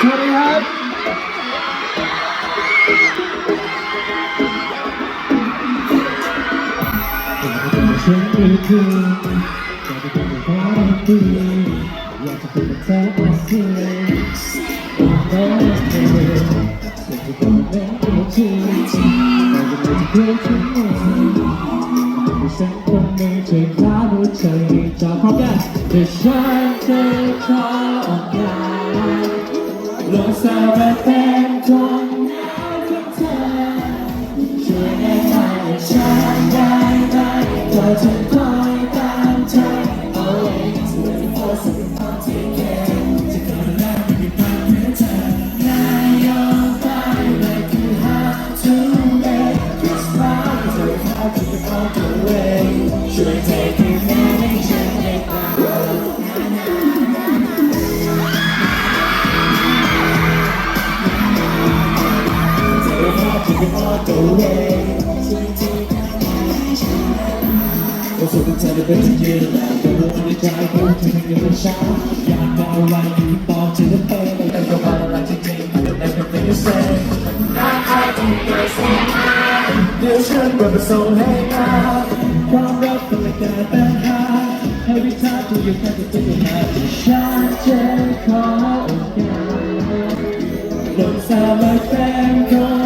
สวัสดีครับ ฉันไม่คืนอยากจะเป็นแค่ดีอยากจะเป็นแค่อาเซียนโอ้โหไม่เลยอยากจะเป็นแค่ตัวจริงอยากจะเป็นเพื่อนฉันเองฉันคงไม่ใช่พระผู้ใจจะพร้อมกันแต่ฉันจะขอ ล ก็สุดที่เธอได้เป็นที่ยืนแล้วก็รู้ในใจก็เธอยังเป็นช้าอยากบอกอะไรที่บอกเธอได้เป็นแต่ก็มาแล้วจริงๆ but everything you say เดี๋ยวฉันจะไปส่งให้มาความรักเป็นแค่ปัญหา Every time ที่อยู่แค่ตัวตัวมาที่ฉันจะขอโอกาสลงสามาเป็นคน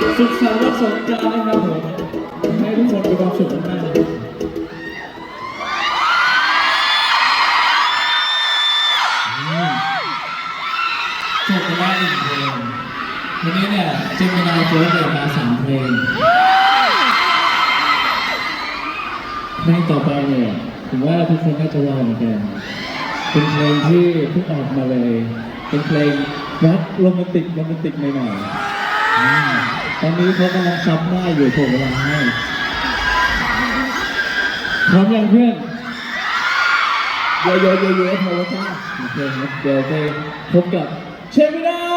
สุขสันต์วันสงกรานต์นะครับผมให้ทุกคนมีความสุขมากๆจบไปแล้วหนึ่งเพลงวันนี้เนี่ยเจมินายโจ๊กเลยมาสามเพลงเพลงต่อไปเนี่ยผมว่าทุกคนน่าจะรอเหมือนกันเป็นเพลงที่เพิ่งออกมาเลย เป็นเพลงรักโรแมนติกโรแมนติกใหน่ๆ ตอนนี้เขากำลังซับหน้าอยู่ผมกำลังให้พร้อมยังเพื่อนเยอะๆๆๆพอแล้วจ้าโอเคครับเดี๋ยวไปพบกับเชฟไม่ได้